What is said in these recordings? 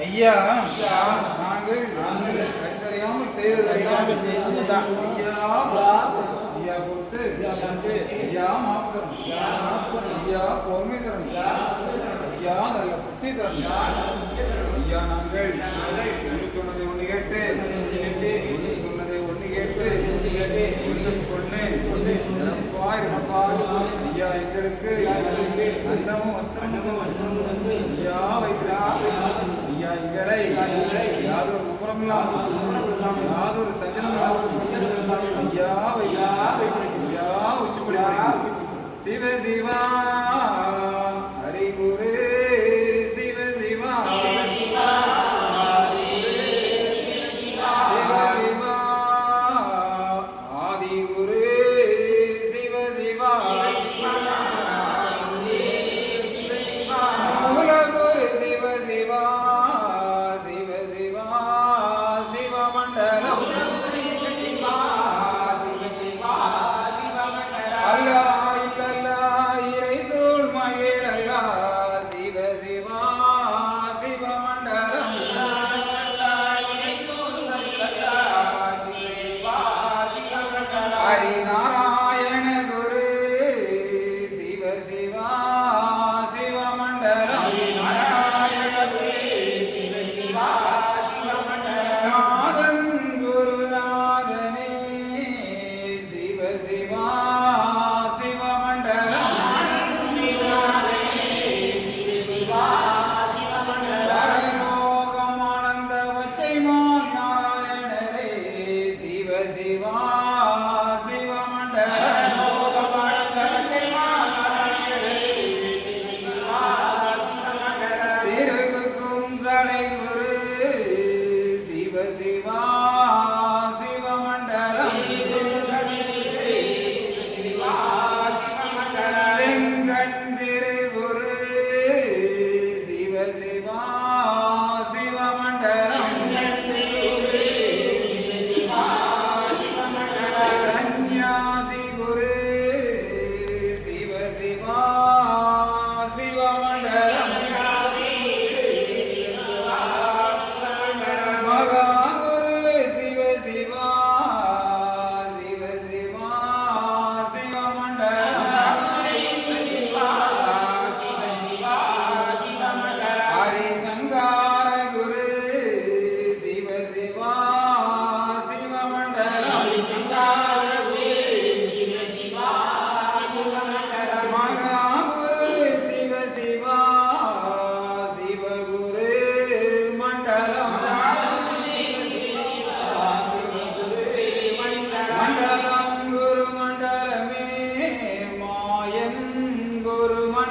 ஐயா நாங்கள் அறிந்தறியாமல் செய்ததெல்லாம் ஐயா ஐயா பொறுத்து ஐயா மாப்பிடணும் ஐயா பொறுமை தரணும் ஐயா நல்ல புத்தி தரணும் ஐயா நாங்கள் ஒன்று சொன்னதை ஒன்று கேட்டு ஒன்று சொன்னதை ஒன்று கேட்டு ஒன்றுக்கு பொண்ணு பாய் ஐயா எங்களுக்கு அன்னமும் வஸ்திரமும் ஐயா வைத்திருக்கிறோம் ஐயா எங்களை யாதொரு இல்லாமல் யாதொரு சஜனம் இல்லாமல் ஐயா வைத்திருக்கிறோம் ஐயா உச்சிப்படி சிவ சிவா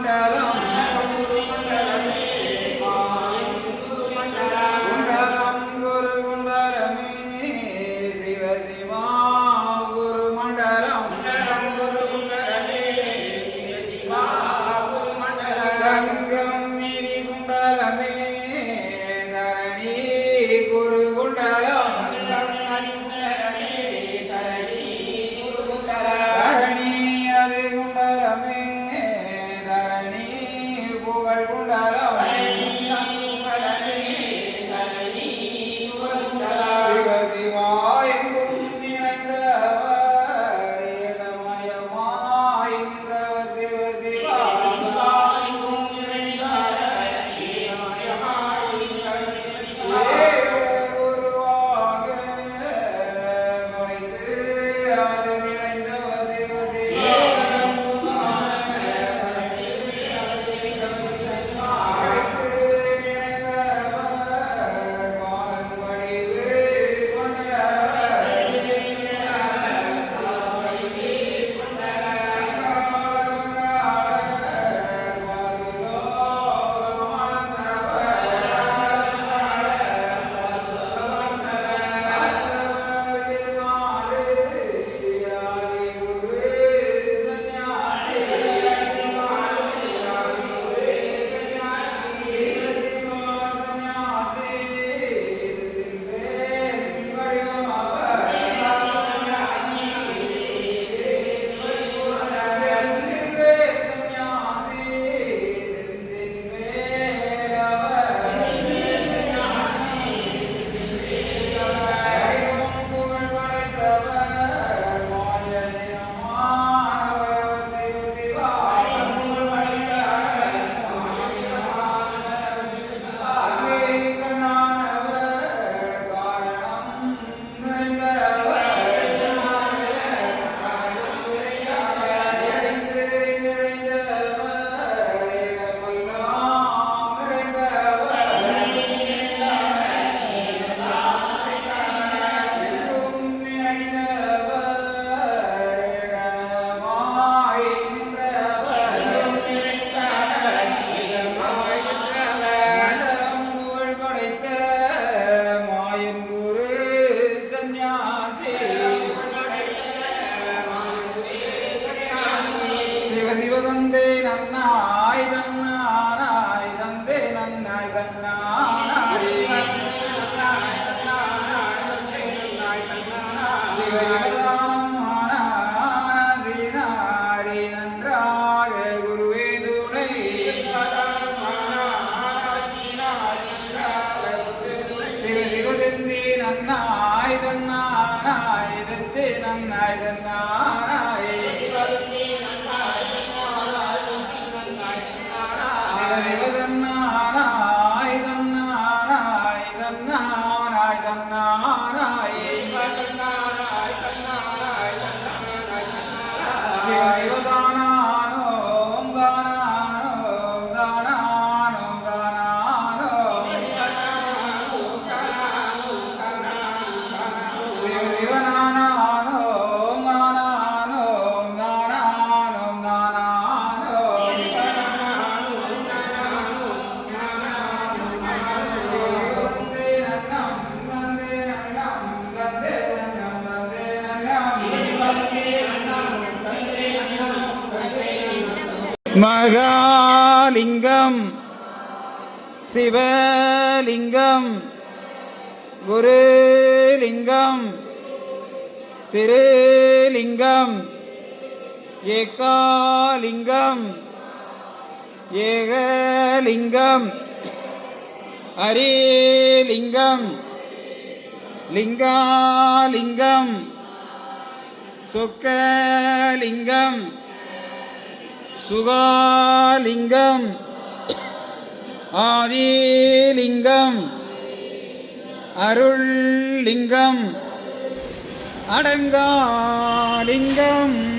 تعالى Belén. மகாலிங்கம் சிவலிங்கம் குருலிங்கம் திருலிங்கம் ஏகாலிங்கம் ஏகலிங்கம் ஹரிலிங்கம் லிங்காலிங்கம் சொக்கலிங்கம் சுகாலிங்கம். ஆதிலிங்கம். அருள்லிங்கம். அடங்காலிங்கம்.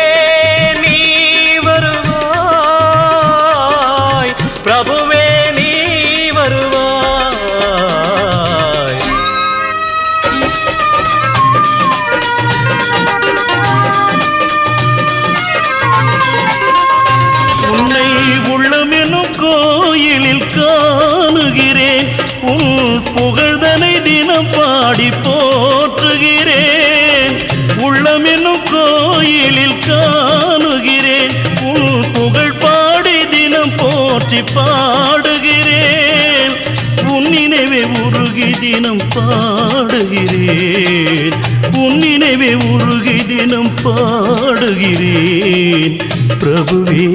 தினம் பாடுகிறேன். உன் நினைவே உருகி தினம் பாடுகிறேன். பிரபுவே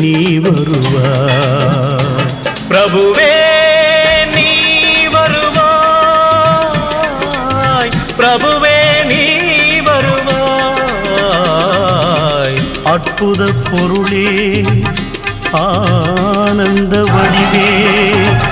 நீ வருவாய் பிரபுவே நீ வருவாய். பிரபுவே நீ வருவாய். அற்புத பொருளே ஆனந்த வடிவே.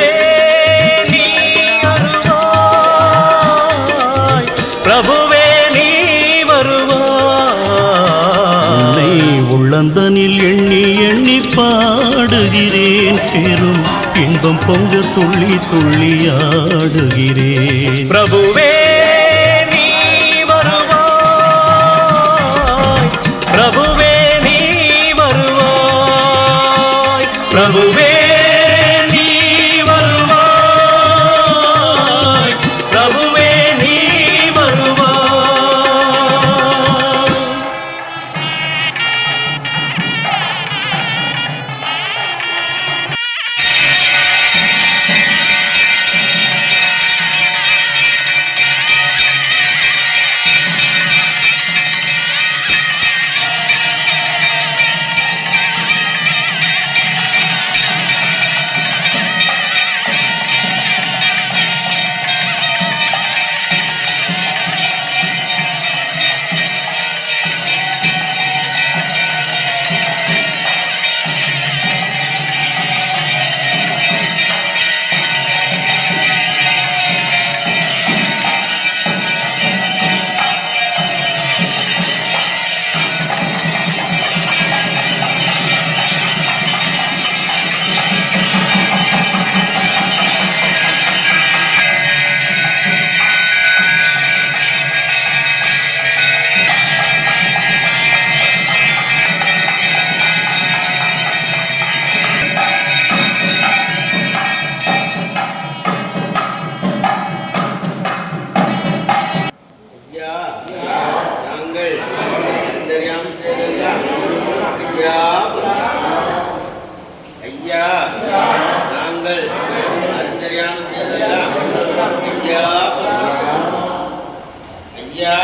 இன்பம் பொங்க துள்ளி துள்ளி ஆடுகிறேன் பிரபுவே பிரபுவே நீ வருவாய். பிரபுவே இந்தியா நாங்கள் அறிஞரியான ஐயா. ஐயா.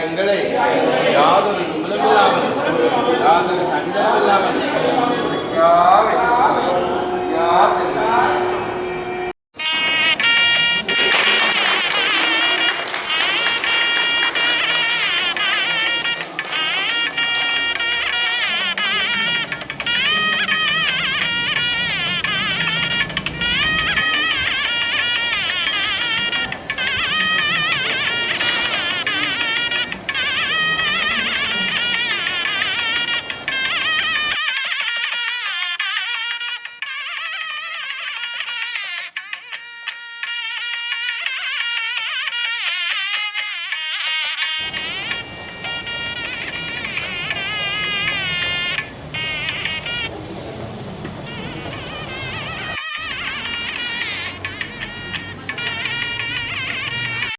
எங்களை யாதொரு கும்பலும் யாதொரு சஞ்சலமில்லாமல்